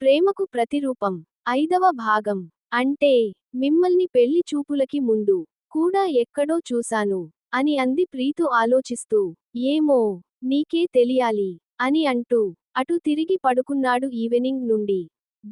ప్రేమకు ప్రతిరూపం. ఐదవ భాగం. అంటే మిమ్మల్ని పెళ్ళి చూపులకి ముందు కూడా ఎక్కడో చూశాను అని అంది ప్రీతు ఆలోచిస్తూ. ఏమో నీకే తెలియాలి అని అంటూ అటు తిరిగి పడుకున్నాడు ఈవెనింగ్ నుండి.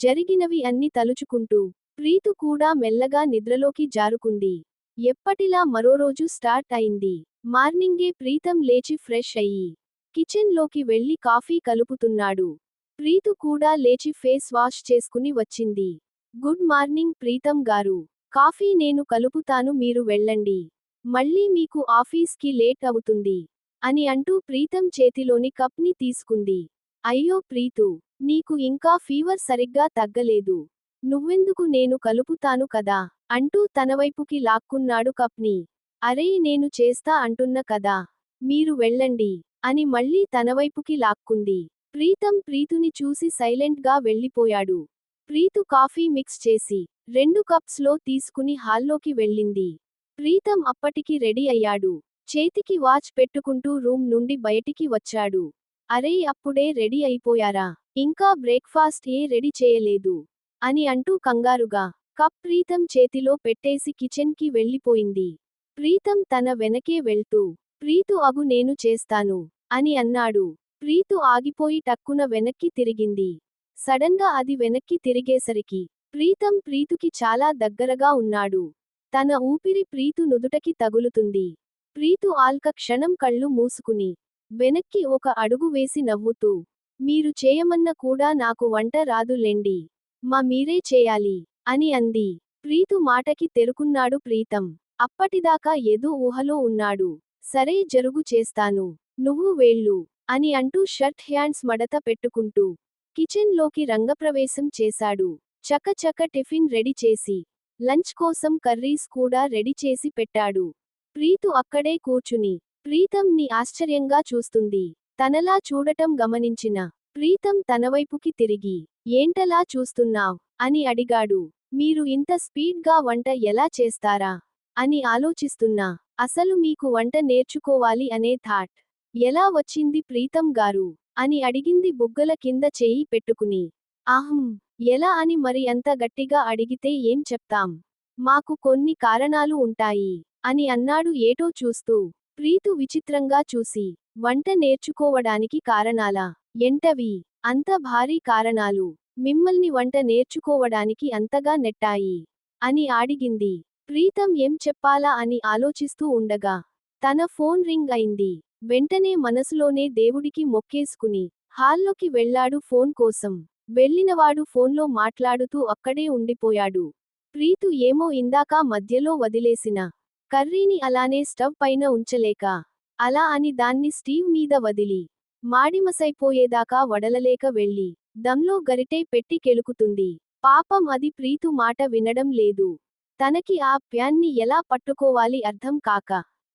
జరిగినవి అన్ని తలుచుకుంటూ ప్రీతు కూడా మెల్లగా నిద్రలోకి జారుకుంది. ఎప్పటిలా మరో రోజు స్టార్ట్ అయింది. మార్నింగే ప్రీతం లేచి ఫ్రెష్ అయ్యి కిచెన్లోకి వెళ్ళి కాఫీ కలుపుతున్నాడు. ప్రీతు కూడా లేచి ఫేస్ వాష్ చేసుకుని వచ్చింది. గుడ్ మార్నింగ్ ప్రీతం గారు. కాఫీ నేను కలుపుతాను మీరు వెళ్ళండి. మళ్ళీ మీకు ఆఫీస్కి లేట్ అవుతుంది. అని అంటూ ప్రీతం చేతిలోని కప్ని తీసుకుంది. అయ్యో ప్రీతు నీకు ఇంకా ఫీవర్ సరిగ్గా తగ్గలేదు. నువ్వెందుకు నేను కలుపుతాను కదా? అంటూ తనవైపుకి లాక్కున్నాడు కప్ని. అరే నేను చేస్తా అంటున్న కదా? మీరు వెళ్ళండి. అని మళ్ళీ తనవైపుకి లాక్కుంది. ప్రీతం ప్రీతుని చూసి సైలెంట్గా వెళ్ళిపోయాడు. ప్రీతు కాఫీ మిక్స్ చేసి రెండు కప్స్లో తీసుకుని హాల్లోకి వెళ్ళింది. ప్రీతం అప్పటికి రెడీ అయ్యాడు. చేతికి వాచ్ పెట్టుకుంటూ రూమ్ నుండి బయటికి వచ్చాడు. అరే అప్పుడే రెడీ అయిపోయారా? ఇంకా బ్రేక్ఫాస్ట్ ఏ రెడీ చేయలేదు. అని అంటూ కంగారుగా కప్ ప్రీతం చేతిలో పెట్టేసి కిచెన్కి వెళ్ళిపోయింది. ప్రీతం తన వెనకే వెళ్తూ ప్రీతు అగు నేను చేస్తాను అని అన్నాడు. ప్రీతు ఆగిపోయి టక్కున వెనక్కి తిరిగింది. సడన్గా అది వెనక్కి తిరిగేసరికి ప్రీతం ప్రీతుకి చాలా దగ్గరగా ఉన్నాడు. తన ఊపిరి ప్రీతు నుదుటకి తగులుతుంది. ప్రీతు ఆల్క క్షణం కళ్ళు మూసుకుని వెనక్కి ఒక అడుగు వేసి నవ్వుతూ మీరు చేయమన్న కూడా నాకు వంట రాదులేండి. మా మీరే చేయాలి అని అంది. ప్రీతు మాటకి తెరుకున్నాడు ప్రీతం. అప్పటిదాకా ఏదో ఊహలో ఉన్నాడు. సరే జరుగు చేస్తాను. నువ్వు వేళ్ళు. అని అంటూ షర్ట్ హ్యాండ్స్ మడత పెట్టుకుంటూ కిచెన్లోకి రంగప్రవేశం చేశాడు. చకచక టిఫిన్ రెడీ చేసి లంచ్ కోసం కర్రీస్ కూడా రెడీ చేసి పెట్టాడు. ప్రీతు అక్కడే కూర్చుని ప్రీతంని ఆశ్చర్యంగా చూస్తుంది. తనలా చూడటం గమనించిన ప్రీతం తనవైపుకి తిరిగి ఏంటలా చూస్తున్నావ్? అని అడిగాడు. మీరు ఇంత స్పీడ్గా వంట ఎలా చేస్తారా? అని ఆలోచిస్తున్నా. అసలు మీకు వంట నేర్చుకోవాలి అనే థాట్ ఎలా వచ్చింది ప్రీతం గారు? అని అడిగింది బుగ్గల కింద చేయి పెట్టుకుని. ఆహం ఎలా అని మరి అంత గట్టిగా అడిగితే ఏం చెప్తాం? మాకు కొన్ని కారణాలు ఉంటాయి అని అన్నాడు ఏటో చూస్తూ. ప్రీతు విచిత్రంగా చూసి వంట నేర్చుకోవడానికి కారణాలా? ఎంటవి అంత భారీ కారణాలు మిమ్మల్ని వంట నేర్చుకోవడానికి అంతగా నెట్టాయి అని అడిగింది. ప్రీతం ఏం చెప్పాలా అని ఆలోచిస్తూ ఉండగా తన ఫోన్ రింగ్ అయింది. వెంటనే మనసులోనే దేవుడికి మొక్కేసుకుని హాల్లోకి వెళ్ళాడు ఫోన్ కోసం. వెళ్ళినవాడు ఫోన్లో మాట్లాడుతూ అక్కడే ఉండిపోయాడు. ప్రీతు ఏమో ఇందాక మధ్యలో వదిలేసిన. కర్రీని అలానే స్టవ్ పైన ఉంచలేక. అలా అని దాన్ని స్టీవ్ మీద వదిలి. మాడిమసైపోయేదాకా వడలలేక వెళ్ళి. దమ్లో గరిటే పెట్టి కెలుకుతుంది పాపం అది ప్రీతు మాట వినడం లేదు. తనకి ఆ ప్యాన్ని ఎలా పట్టుకోవాలి అర్థం కాక.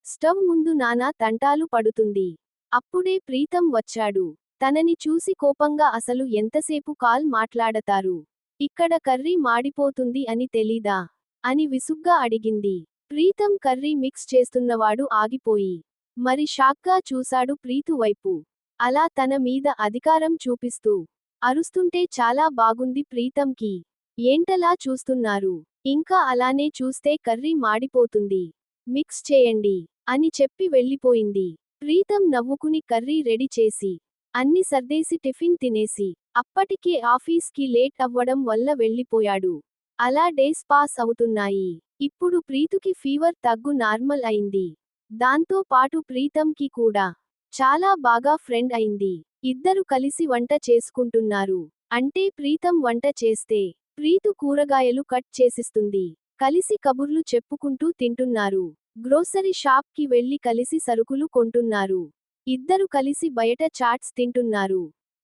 స్టవ్ ముందు నానా తంటాలు పడుతుంది. అప్పుడే ప్రీతం వచ్చాడు. తనని చూసి కోపంగా అసలు ఎంతసేపు కాల్ మాట్లాడతారు? ఇక్కడ కర్రీ మాడిపోతుంది అని తెలీదా? అని విసుగ్గా అడిగింది. ప్రీతం కర్రీ మిక్స్ చేస్తున్నవాడు ఆగిపోయి మరి షాక్గా చూశాడు ప్రీతు వైపు. అలా తన మీద అధికారం చూపిస్తూ అరుస్తుంటే చాలా బాగుంది ప్రీతంకి. ఏంటలా చూస్తున్నారు? ఇంకా అలానే చూస్తే కర్రీ మాడిపోతుంది. మిక్స్ చేయండి. అని చెప్పి వెళ్ళిపోయింది. ప్రీతం నవ్వుకుని కర్రీ రెడీ చేసి అన్ని సర్దేసి టిఫిన్ తినేసి అప్పటికే ఆఫీస్కి లేట్ అవ్వడం వల్ల వెళ్ళిపోయాడు. అలా డేస్ పాస్ అవుతున్నాయి. ఇప్పుడు ప్రీతుకి ఫీవర్ తగ్గు నార్మల్ అయింది. దాంతో పాటు ప్రీతంకి కూడా. చాలా బాగా ఫ్రెండ్ అయింది. ఇద్దరు కలిసి వంట చేసుకుంటున్నారు. అంటే ప్రీతం వంట చేస్తే ప్రీతు కూరగాయలు కట్ చేసిస్తుంది. కలిసి కబుర్లు చెప్పుకుంటూ తింటున్నారు. గ్రోసరీ షాప్కి వెళ్ళి కలిసి సరుకులు కొంటున్నారు. ఇద్దరు కలిసి బయట చాట్స్ తింటున్నారు.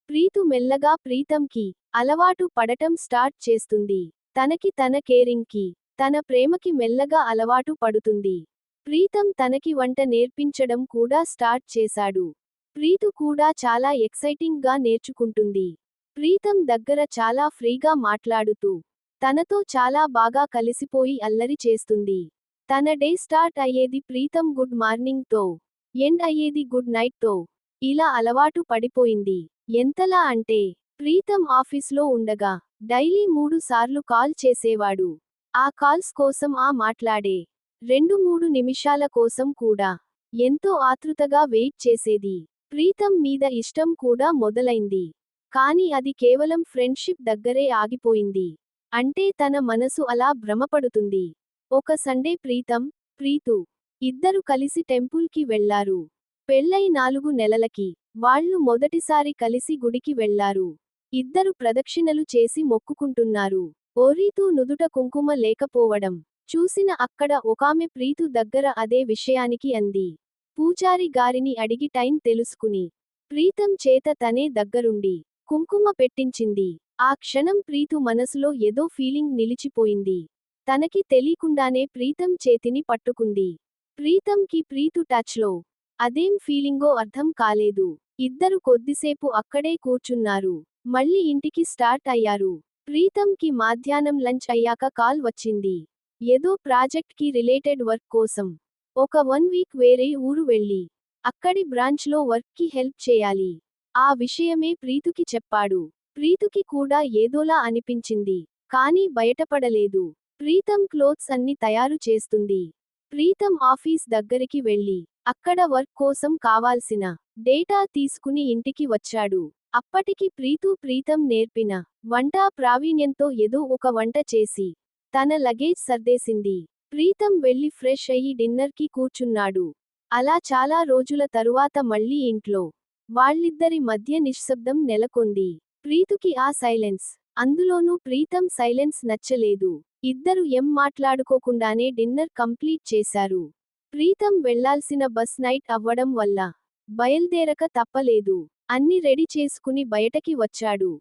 ప్రీతు మెల్లగా ప్రీతంకి అలవాటు పడటం స్టార్ట్ చేస్తుంది. తనకి తన కేరింగ్కి తన ప్రేమకి మెల్లగా అలవాటు పడుతుంది. ప్రీతం తనకి వంట నేర్పించడం కూడా స్టార్ట్ చేశాడు. ప్రీతు కూడా చాలా ఎక్సైటింగ్గా నేర్చుకుంటుంది. ప్రీతం దగ్గర చాలా ఫ్రీగా మాట్లాడుతూ తనతో చాలా బాగా కలిసిపోయి అల్లరి చేస్తుంది. తన డే స్టార్ట్ అయ్యేది ప్రీతం గుడ్ మార్నింగ్తో ఎండ్ అయ్యేది గుడ్ నైట్తో. ఇలా అలవాటు పడిపోయింది. ఎంతలా అంటే ప్రీతం ఆఫీస్లో ఉండగా డైలీ మూడు సార్లు కాల్ చేసేవాడు. ఆ కాల్స్ కోసం ఆ మాట్లాడే రెండు మూడు నిమిషాల కోసం కూడా ఎంతో ఆతృతగా వెయిట్ చేసేది. ప్రీతం మీద ఇష్టం కూడా మొదలైంది. కాని అది కేవలం ఫ్రెండ్షిప్ దగ్గరే ఆగిపోయింది. అంటే తన మనసు అలా భ్రమపడుతుంది. ఒక సండే ప్రీతం ప్రీతు ఇద్దరు కలిసి టెంపుల్కి వెళ్ళారు. పెళ్ళై నాలుగు నెలలకి వాళ్ళు మొదటిసారి కలిసి గుడికి వెళ్ళారు. ఇద్దరు ప్రదక్షిణలు చేసి మొక్కుకుంటున్నారు. ఓరీతూ నుదుట కుంకుమ లేకపోవడం చూసిన అక్కడ ఒకామె ప్రీతు దగ్గర అదే విషయానికి అంది. పూజారి గారిని అడిగి టైం తెలుసుకుని ప్రీతం చేత తనే దగ్గరుండి కుంకుమ పెట్టించింది. ఆ క్షణం ప్రీతు మనసులో ఏదో ఫీలింగ్ నిలిచిపోయింది. తనకి తెలియకుండానే ప్రీతం చేతిని పట్టుకుంది. ప్రీతంకి ప్రీతు టచ్లో. అదేం ఫీలింగో అర్థం కాలేదు. ఇద్దరు కొద్దిసేపు అక్కడే కూర్చున్నారు. మళ్ళీ ఇంటికి స్టార్ట్ అయ్యారు. ప్రీతంకి మాధ్యాహ్నం లంచ్ అయ్యాక కాల్ వచ్చింది. ఏదో ప్రాజెక్ట్కి రిలేటెడ్ వర్క్ కోసం. ఒక వన్ వీక్ వేరే ఊరు వెళ్ళి. అక్కడి బ్రాంచ్లో వర్క్కి హెల్ప్ చేయాలి. ఆ విషయమే ప్రీతుకి చెప్పాడు. ప్రీతుకి కూడా ఏదోలా అనిపించింది. కానీ బయటపడలేదు. ప్రీతం క్లోత్స్ అన్ని తయారు చేస్తుంది. ప్రీతం ఆఫీస్ దగ్గరికి వెళ్ళి అక్కడ వర్క్ కోసం కావాల్సిన డేటా తీసుకుని ఇంటికి వచ్చాడు. అప్పటికి ప్రీతు ప్రీతం నేర్పిన వంట ప్రావీణ్యంతో ఏదో ఒక వంట చేసి తన లగేజ్ సర్దేసింది. ప్రీతం వెళ్ళి ఫ్రెష్ అయ్యి డిన్నర్కి కూర్చున్నాడు. అలా చాలా రోజుల తరువాత మళ్ళీ ఇంట్లో వాళ్ళిద్దరి మధ్య నిశ్శబ్దం నెలకొంది. ప్రీతుకి ఆ సైలెన్స్. అందులోనూ ప్రీతం సైలెన్స్ నచ్చలేదు. ఇద్దరు ఎం మాట్లాడుకోకుండానే డిన్నర్ కంప్లీట్ చేశారు. ప్రీతం వెళ్ళాల్సిన బస్ నైట్ అవ్వడం వల్ల బయల్దేరక తప్పలేదు. అన్ని రెడీ చేసుకుని బయటకి వచ్చాడు.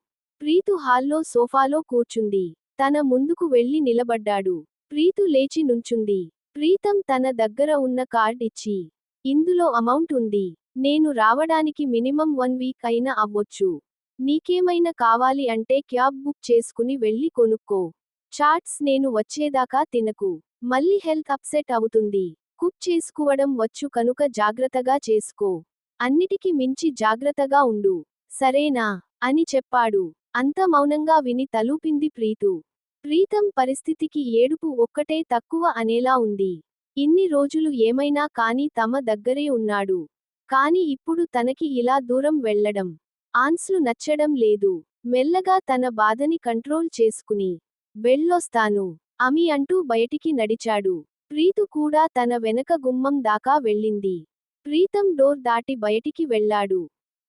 ప్రీతు హాల్లో సోఫాలో కూర్చుంది. తన ముందుకు వెళ్ళి నిలబడ్డాడు. ప్రీతు లేచి నుంచుంది. ప్రీతం తన దగ్గర ఉన్న కార్డ్ ఇచ్చి ఇందులో అమౌంట్ ఉంది. నేను రావడానికి మినిమం వన్ వీక్ అయినా అవ్వొచ్చు. నీకేమైనా కావాలి అంటే క్యాబ్ బుక్ చేసుకుని వెళ్ళి కొనుక్కో. చాట్స్ నేను వచ్చేదాకా తినకు. మళ్ళీ హెల్త్ అప్సెట్ అవుతుంది. కుక్ చేసుకోవడం వచ్చు కనుక జాగ్రత్తగా చేసుకో. అన్నిటికి మించి జాగ్రత్తగా ఉండు. సరేనా? అని చెప్పాడు. అంత మౌనంగా విని తలూపింది ప్రీతు. ప్రీతం పరిస్థితికి ఏడుపు ఒక్కటే తక్కువ అనేలా ఉంది. ఇన్ని రోజులు ఏమైనా కాని తమ దగ్గరే ఉన్నాడు. కాని ఇప్పుడు తనకి ఇలా దూరం వెళ్ళడం ఆన్స్లు నచ్చడం లేదు. మెల్లగా తన బాధని కంట్రోల్ చేసుకుని వెళ్ళొస్తాను అమి అంటూ బయటికి నడిచాడు. ప్రీతు కూడా తన వెనక గుమ్మం దాకా వెళ్ళింది. ప్రీతం డోర్ దాటి బయటికి వెళ్ళాడు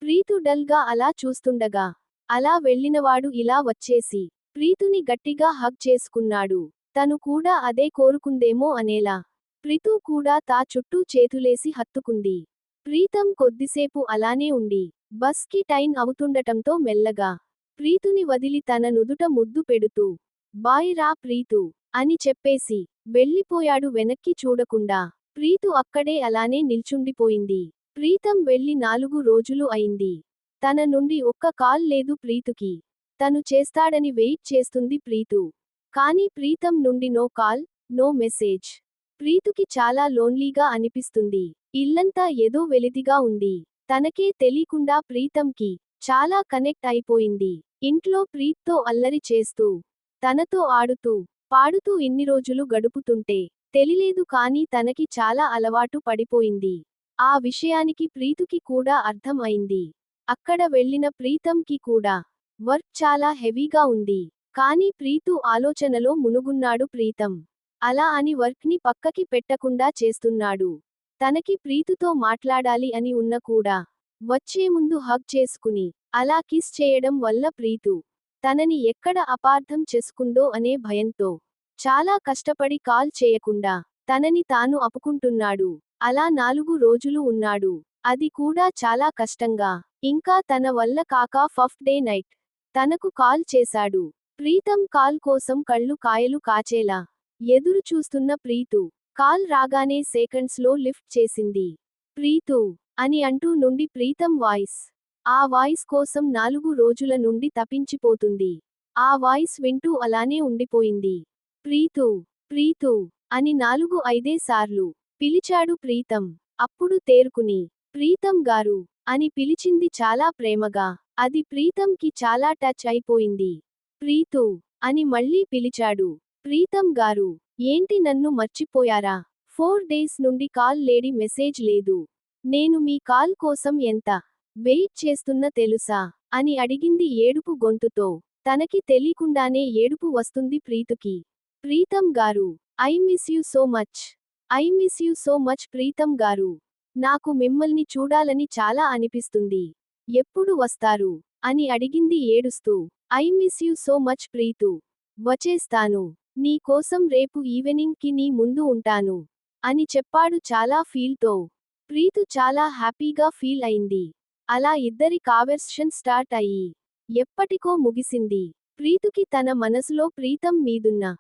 ప్రీతు డల్గా అలా చూస్తుండగా అలా వెళ్ళినవాడు ఇలా వచ్చేసి ప్రీతుని గట్టిగా హగ్ చేసుకున్నాడు. తను కూడా అదే కోరుకుందేమో అనేలా. ప్రీతు కూడా తా చుట్టూ చేతులేసి హత్తుకుంది. ప్రీతం కొద్దిసేపు అలానే ఉండి బస్కి టైం అవుతుండటంతో మెల్లగా ప్రీతుని వదిలి తన నుదుట ముద్దు పెడుతూ బాయ్ రా ప్రీతు అని చెప్పేసి వెళ్ళిపోయాడు వెనక్కి చూడకుండా. ప్రీతు అక్కడే అలానే నిల్చుండిపోయింది. ప్రీతం వెళ్ళి నాలుగు రోజులు అయింది. తన నుండి ఒక్క కాల్ లేదు ప్రీతుకి. తను చేస్తాడని వెయిట్ చేస్తుంది ప్రీతు. కానీ ప్రీతం నుండి నో కాల్ నో మెసేజ్. ప్రీతుకి చాలా లోన్లీగా అనిపిస్తుంది. ఇల్లంతా ఏదో వెలిదిగా ఉంది. తనకే తెలీకుండా ప్రీతంకి చాలా కనెక్ట్ అయిపోయింది. ఇంట్లో ప్రీత్తో అల్లరి చేస్తూ తనతో ఆడుతూ పాడుతూ ఇన్ని రోజులు గడుపుతుంటే తెలిలేదు కానీ తనకి చాలా అలవాటు పడిపోయింది. ఆ విషయానికి ప్రీతుకి కూడా అర్థం అయింది. అక్కడ వెళ్ళిన ప్రీతంకి కూడా వర్క్ చాలా హెవీగా ఉంది. కానీ ప్రీతు ఆలోచనలో మునుగున్నాడు ప్రీతం. అలా అని వర్క్ని పక్కకి పెట్టకుండా చేస్తున్నాడు. తనకి ప్రీతుతో మాట్లాడాలి అని ఉన్న కూడా వచ్చే ముందు హగ్ చేసుకుని అలా కిస్ చేయడం వల్ల ప్రీతు తనని ఎక్కడ అపార్థం చేసుకుందో అనే భయంతో చాలా కష్టపడి కాల్ చేయకుండా తనని తాను అపుకుంటున్నాడు. అలా నాలుగు రోజులు ఉన్నాడు. అది కూడా చాలా కష్టంగా ఇంకా తన వల్ల కాక ఫఫ్ డే నైట్ తనకు కాల్ చేశాడు. ప్రీతం కాల్ కోసం కళ్ళు కాయలు కాచేలా ఎదురు చూస్తున్న ప్రీతు కాల్ రాగానే సెకండ్స్లో లిఫ్ట్ చేసింది. ప్రీతు అని అంటూ నుండి ప్రీతం వాయిస్. ఆ వాయిస్ కోసం నాలుగు రోజుల నుండి తప్పించిపోతుంది. ఆ వాయిస్ వింటూ అలానే ఉండిపోయింది. ప్రీతు ప్రీతు అని నాలుగు ఐదే సార్లు. పిలిచాడు ప్రీతం. అప్పుడు తేరుకుని ప్రీతం గారు అని పిలిచింది చాలా ప్రేమగా. అది ప్రీతంకి చాలా టచ్ అయిపోయింది. ప్రీతు అని మళ్ళీ పిలిచాడు. ప్రీతం గారు ఏంటి నన్ను మర్చిపోయారా? ఫోర్ డేస్ నుండి కాల్ లేడి మెసేజ్ లేదు. నేను మీ కాల్ కోసం ఎంత వెయిట్ చేస్తున్న తెలుసా? అని అడిగింది ఏడుపు గొంతుతో. తనకి తెలియకుండానే ఏడుపు వస్తుంది ప్రీతుకి. Preetham garu I miss you so much. I miss you so much Preetham garu. నాకు మిమ్మల్ని చూడాలని చాలా అనిపిస్తుంది. ఎప్పుడు వస్తారు? అని అడిగింది ఏడుస్తూ. I miss you so much Preethu. వచ్చేస్తాను. నీ కోసం రేపు ఈవెనింగ్కి నీ ముందు ఉంటాను. అని చెప్పాడు చాలా ఫీల్తో ప్రీతు చాలా హ్యాపీగా ఫీల్ అయింది. అలా ఇద్దరి కావర్షన్ స్టార్ట్ అయ్యి ఎప్పటికో ముగిసింది. ప్రీతుకి తన మనసులో ప్రీతం మీదున్న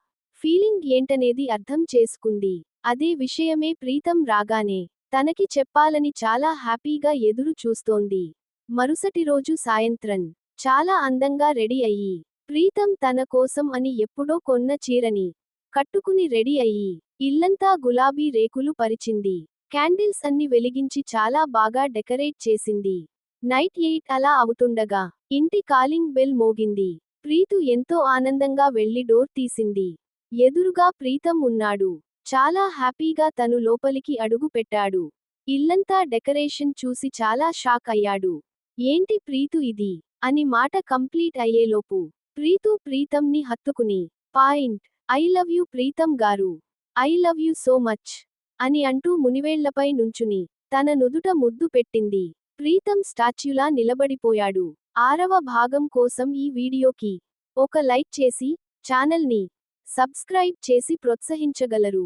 ఫీలింగ్ ఏంటనేది అర్థం చేసుకుంది. అదే విషయమే ప్రీతం రాగానే తనకి చెప్పాలని చాలా హ్యాపీగా ఎదురు చూస్తోంది. మరుసటి రోజు సాయంత్రం చాలా అందంగా రెడీ అయ్యి ప్రీతం తన కోసం అని ఎప్పుడో కొన్న చీరని కట్టుకుని రెడీ అయ్యి ఇల్లంతా గులాబీ రేకులు పరిచింది. క్యాండిల్స్ అన్ని వెలిగించి చాలా బాగా డెకరేట్ చేసింది. నైట్ ఎయిట్ అలా అవుతుండగా ఇంటి కాలింగ్ బెల్ మోగింది. ప్రీతు ఎంతో ఆనందంగా వెళ్ళి డోర్ తీసింది. ఎదురుగా ప్రీతం ఉన్నాడు. చాలా హ్యాపీగా తను లోపలికి అడుగు పెట్టాడు. ఇల్లంతా డెకరేషన్ చూసి చాలా షాక్ అయ్యాడు. ఏంటి ప్రీతు ఇది? అని మాట కంప్లీట్ అయ్యేలోపు ప్రీతు ప్రీతంని హత్తుకుని point I love you Preetham garu I love you so much అని అంటూ మునివేళ్ళపై నుంచుని తన నుదుట ముద్దు పెట్టింది. ప్రీతం స్టాచ్యులా నిలబడిపోయాడు. ఆరవ భాగం కోసం ఈ వీడియోకి ఒక లైక్ చేసి ఛానల్ని సబ్స్క్రైబ్ చేసి ప్రోత్సహించగలరు.